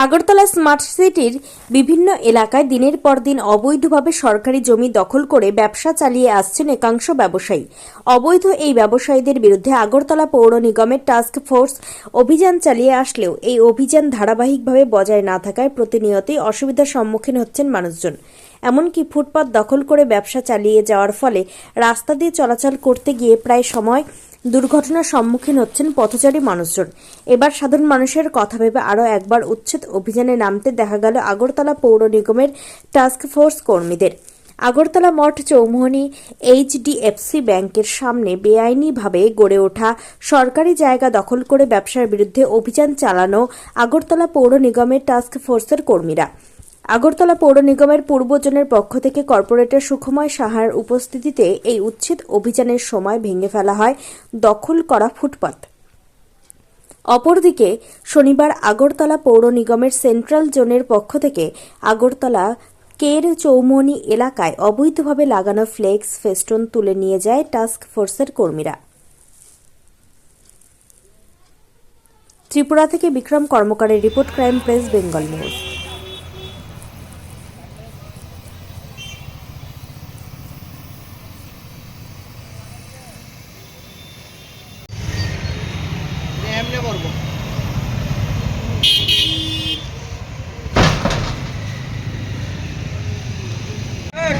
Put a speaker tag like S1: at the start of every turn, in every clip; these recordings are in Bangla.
S1: আগরতলা স্মার্ট সিটির বিভিন্ন এলাকায় দিনের পর দিন অবৈধভাবে সরকারি জমি দখল করে ব্যবসা চালিয়ে আসছেন একাংশ ব্যবসায়ী। অবৈধ এই ব্যবসায়ীদের বিরুদ্ধে আগরতলা পৌর নিগমের টাস্ক ফোর্স অভিযান চালিয়ে আসলেও এই অভিযান ধারাবাহিকভাবে বজায় না থাকায় প্রতিনিয়তই অসুবিধার সম্মুখীন হচ্ছেন মানুষজন। এমনকি ফুটপাত দখল করে ব্যবসা চালিয়ে যাওয়ার ফলে রাস্তা দিয়ে চলাচল করতে গিয়ে প্রায় সময় দুর্ঘটনার সম্মুখীন হচ্ছেন পথচারী মানুষজন। এবার সাধারণ মানুষের কথা ভেবে আরও একবার উচ্ছেদ অভিযানে নামতে দেখা গেল আগরতলা পৌর নিগমের টাস্ক ফোর্স কর্মীদের। আগরতলা মঠ চৌমুহনী এইচডিএফসি ব্যাংকের সামনে বেআইনিভাবে গড়ে ওঠা সরকারি জায়গা দখল করে ব্যবসার বিরুদ্ধে অভিযান চালানো আগরতলা পৌর নিগমের টাস্ক ফোর্সের কর্মীরা। আগরতলা পৌর নিগমের পূর্বজনের পক্ষ থেকে কর্পোরেটর সুখময় সাহার উপস্থিতিতে এই উচ্ছেদ অভিযানের সময় ভেঙে ফেলা হয় দখল করা ফুটপাত। অপরদিকে, শনিবার আগরতলা পৌর নিগমের সেন্ট্রাল জোনের পক্ষ থেকে আগরতলা কের চৌমনি এলাকায় অবৈধভাবে লাগানো ফ্লেক্স, ফেস্টুন তুলে নিয়ে যায় টাস্ক ফোর্সের কর্মীরা। ত্রিপুরা থেকে Bikram কর্মকারের report, crime press, Bengal news
S2: এমনি করব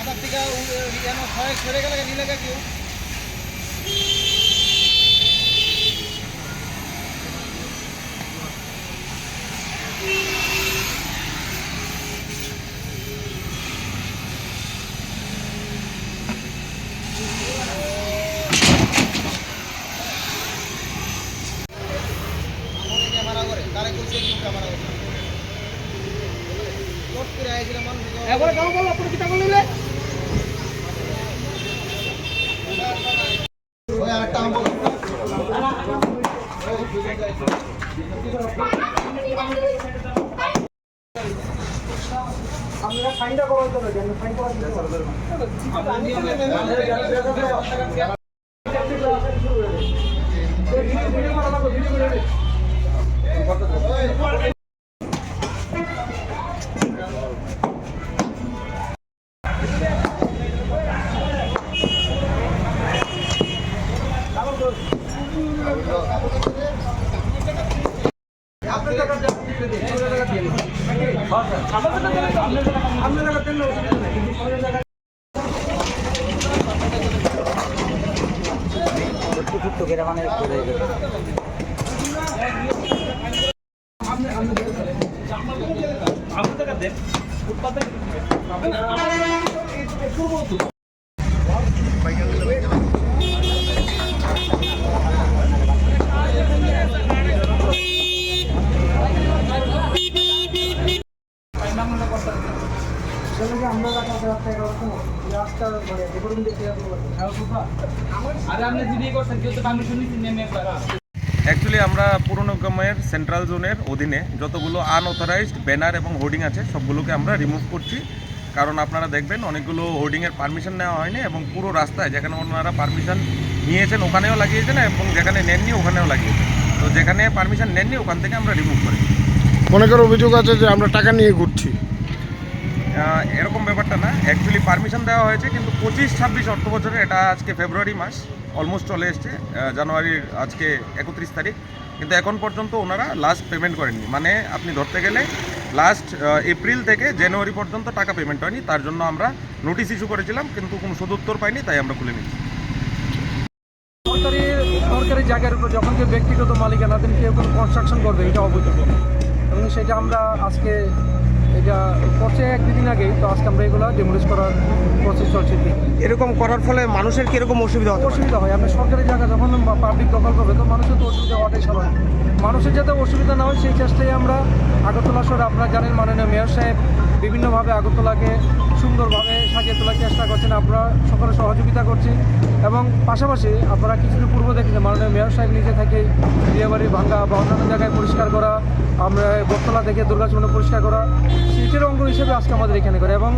S2: মাথার থেকে যেন ছয় সরে গেলে নিলে কেউ। মনে ক্যামেরা করে তারে করছে কি
S3: আপনারা ফাইনটা করার জন্য ফাইন করার জন্য।
S2: ও
S3: রাস্তা এগারোটার সময় এই রাস্তা মানে রেকর্ডিং দেখতে যাব
S4: আরে আপনি জিডি করছেন কেউ তো পারমিশন নিচ্ছেন নেমে একবার
S5: অ্যাকচুয়ালি আমরা পুর নিগমের সেন্ট্রাল জোনের অধীনে যতগুলো আনঅথরাইজড ব্যানার এবং হোর্ডিং আছে সবগুলোকে আমরা রিমুভ করছি। কারণ আপনারা দেখবেন অনেকগুলো হোর্ডিংয়ের পারমিশন নেওয়া হয়নি এবং পুরো রাস্তায় যেখানে ওনারা পারমিশন নিয়েছেন ওখানেও লাগিয়েছেন এবং যেখানে নেননি ওখানেও লাগিয়েছেন। তো যেখানে পারমিশন নেননি ওখান থেকে আমরা রিমুভ করি
S6: অনেকের অভিযোগ আছে যে আমরা টাকা নিয়ে ঘুরছি।
S5: এরকম ব্যাপারটা না। অ্যাকচুয়ালি পারমিশন দেওয়া হয়েছে, কিন্তু পঁচিশ, ছাব্বিশ অর্থ বছরে এটা আজকে ফেব্রুয়ারি মাস অলমোস্ট চলে এসছে জানুয়ারির আজকে একত্রিশ তারিখ। কিন্তু এখন পর্যন্ত ওনারা লাস্ট পেমেন্ট করেননি। মানে আপনি ধরতে গেলে লাস্ট এপ্রিল থেকে জানুয়ারি পর্যন্ত টাকা পেমেন্ট হয়নি। তার জন্য আমরা নোটিশ ইস্যু করেছিলাম, কিন্তু কোনো সদুত্তর পাইনি, তাই আমরা খুলে নিচ্ছি
S3: সরকারি সরকারি জায়গার উপর যখন কেউ ব্যক্তিগত মালিকানাধীন কেউ কোনো কনস্ট্রাকশন করবে, এটা অবৈধ। এবং সেটা আমরা আজকে এটা করছে এক দুদিন আগে তো আজকে আমরা এগুলো ডেমোলিশ করার প্রসেস চলছে।
S6: এরকম করার ফলে মানুষের কীরকম অসুবিধা হয়
S3: অসুবিধা হয়। আপনি সরকারি জায়গা যখন পাবলিক দখল করবে তো মানুষের তো অসুবিধা হওয়াটাই স্বাভাবিক। মানুষের যাতে অসুবিধা না হয় সেই চেষ্টায় আমরা আগরতলা শহরে আপনারা জানেন মাননীয় মেয়র সাহেব বিভিন্নভাবে আগরতলাকে সুন্দরভাবে সাজিয়ে তোলার চেষ্টা করছেন। আপনারা সকলে সহযোগিতা করছি এবং পাশাপাশি আপনারা কিছুদিন পূর্ব দেখেছেন, মাননীয় মেয়র সাহেব নিজে থেকে বিয়েবাড়ি ভাঙ্গা বা অন্যান্য জায়গায় পরিষ্কার করা, আমরা বটতলা থেকে দুর্গাচরণে পরিষ্কার করা, সেটার অঙ্গ হিসেবে আজকে আমাদের এখানে করে। এবং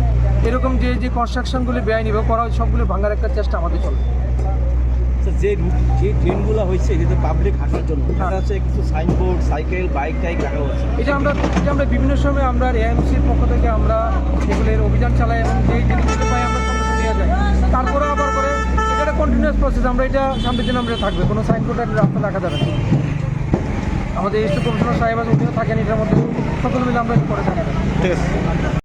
S3: এরকম যে যে কনস্ট্রাকশনগুলি বেআইনি বা করা সবগুলো ভাঙার একটা চেষ্টা আমাদের চলে
S7: যে রুট যে ট্রেনগুলো হয়েছে এটা পাবলিক হাঁটার জন্য। তার আছে কিছু সাইনবোর্ড সাইকেল বাইক টাইক রাখা হচ্ছে।
S3: এটা আমরা এটা আমরা বিভিন্ন সময় আমরা এএমসির পক্ষ থেকে আমরা এগুলোর অভিযান চালাই এবং যেই জিনিসগুলো পাই আমরা সঙ্গে সঙ্গে নিয়ে যাই। তারপরে আবার করে এটা একটা কন্টিনিউয়াস প্রসেস আমরা এটা সামনের দিন আমরা থাকবে। কোনো সাইনবোর্ড রাস্তা রাখা যাবে না। আমাদের স্টেট কমিশনার সাহেব আছে উনিও থাকেন এটার মধ্যে সকলে মিলে আমরা করে থাকি।
S7: ঠিক আছে।